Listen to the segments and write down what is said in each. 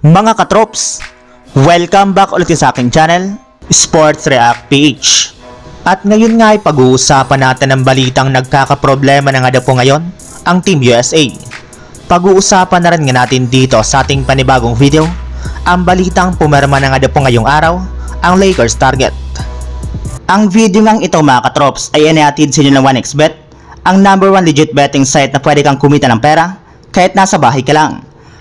Mga katrops, welcome back ulit sa aking channel, Sports React PH. At ngayon nga ay pag-uusapan natin ang balitang nagkakaproblema na nga po ngayon, ang Team USA. Pag-uusapan na rin nga natin dito sa ating panibagong video, ang balitang pumerma na nga po ngayong araw, ang Lakers target. Ang video ngang ito mga katrops ay inihatid sa inyo ng 1xBet, ang number one legit betting site na pwede kang kumita ng pera kahit nasa bahay ka lang.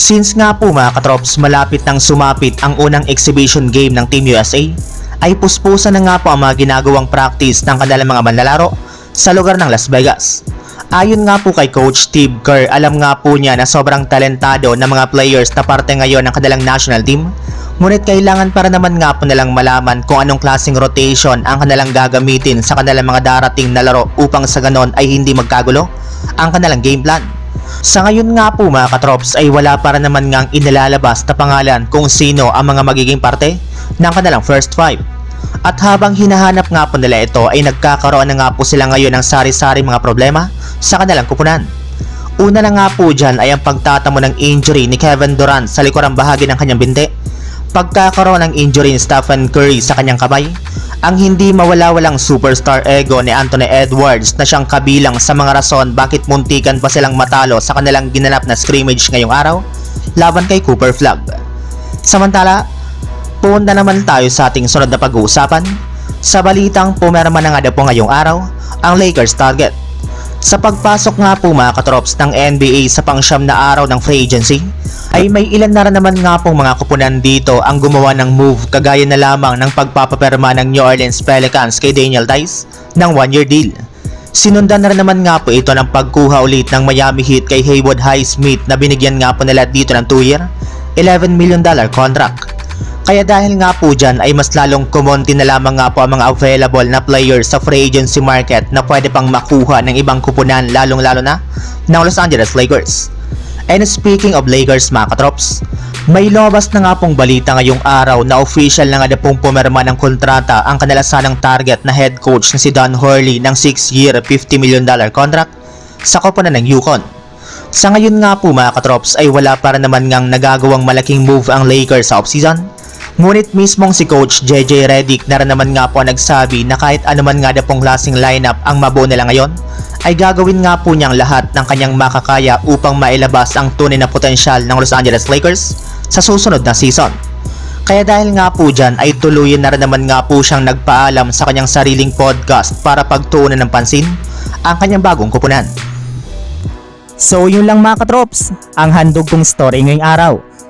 Since nga po mga katrops malapit nang sumapit ang unang exhibition game ng Team USA, ay puspusan na nga po ang mga ginagawang practice ng kanilang mga manlalaro sa lugar ng Las Vegas. Ayon nga po kay Coach Steve Kerr, alam nga po niya na sobrang talentado ng mga players na parte ngayon ng kanilang national team. Ngunit kailangan para naman nga po nilang malaman kung anong klaseng rotation ang kanilang gagamitin sa kanilang mga darating na laro upang sa ganon ay hindi magkagulo ang kanilang game plan. Sa ngayon nga po mga katrops ay wala para naman ngang inilalabas na pangalan kung sino ang mga magiging parte ng kanilang first five. At habang hinahanap nga po nila ito ay nagkakaroon na nga po sila ngayon ng sari-sari mga problema sa kanilang kupunan. Una na nga po dyan ay ang pagtatamo ng injury ni Kevin Durant sa likurang bahagi ng kanyang binti. Pagkakaroon ng injury ni Stephen Curry sa kanyang kamay, ang hindi mawala-walang superstar ego ni Anthony Edwards na siyang kabilang sa mga rason bakit muntikan pa silang matalo sa kanilang ginanap na scrimmage ngayong araw laban kay Cooper Flag. Samantala, punta naman tayo sa ating sunod na pag-uusapan. Sa balitang pumerma na nga daw po ngayong araw, ang Lakers target. Sa pagpasok nga po mga katrops ng NBA sa pangsyam na araw ng free agency, ay may ilan na rin naman nga pong mga kupunan dito ang gumawa ng move kagaya na lamang ng pagpapaperma ng New Orleans Pelicans kay Daniel Tice ng one-year deal. Sinundan na rin naman nga po ito ng pagkuha ulit ng Miami Heat kay Haywood Highsmith na binigyan nga po nila dito ng 2-year, 11 million dollar contract. Kaya dahil nga po dyan ay mas lalong kumonti na lamang nga po ang mga available na players sa free agency market na pwede pang makuha ng ibang kupunan lalong lalo na ng Los Angeles Lakers. And speaking of Lakers mga katrops, may lumabas na nga pong balita ngayong araw na official na nga na pong pumirma ng kontrata ang kanila sanang target na head coach na si Don Hurley ng 6-year 50 million dollar contract sa koponan ng Yukon. Sa ngayon nga po mga katrops ay wala para naman ngang nagagawang malaking move ang Lakers sa offseason. Ngunit mismong si Coach JJ Redick na naman nga po nagsabi na kahit anuman nga na pong klaseng lineup ang mabuo nila ngayon, ay gagawin nga po niyang lahat ng kanyang makakaya upang mailabas ang tunay na potensyal ng Los Angeles Lakers sa susunod na season. Kaya dahil nga po dyan ay tuluyan na rin naman nga po siyang nagpaalam sa kanyang sariling podcast para pagtuunan ng pansin ang kanyang bagong kupunan. So yun lang mga katrops, ang handog kong story ngayong araw.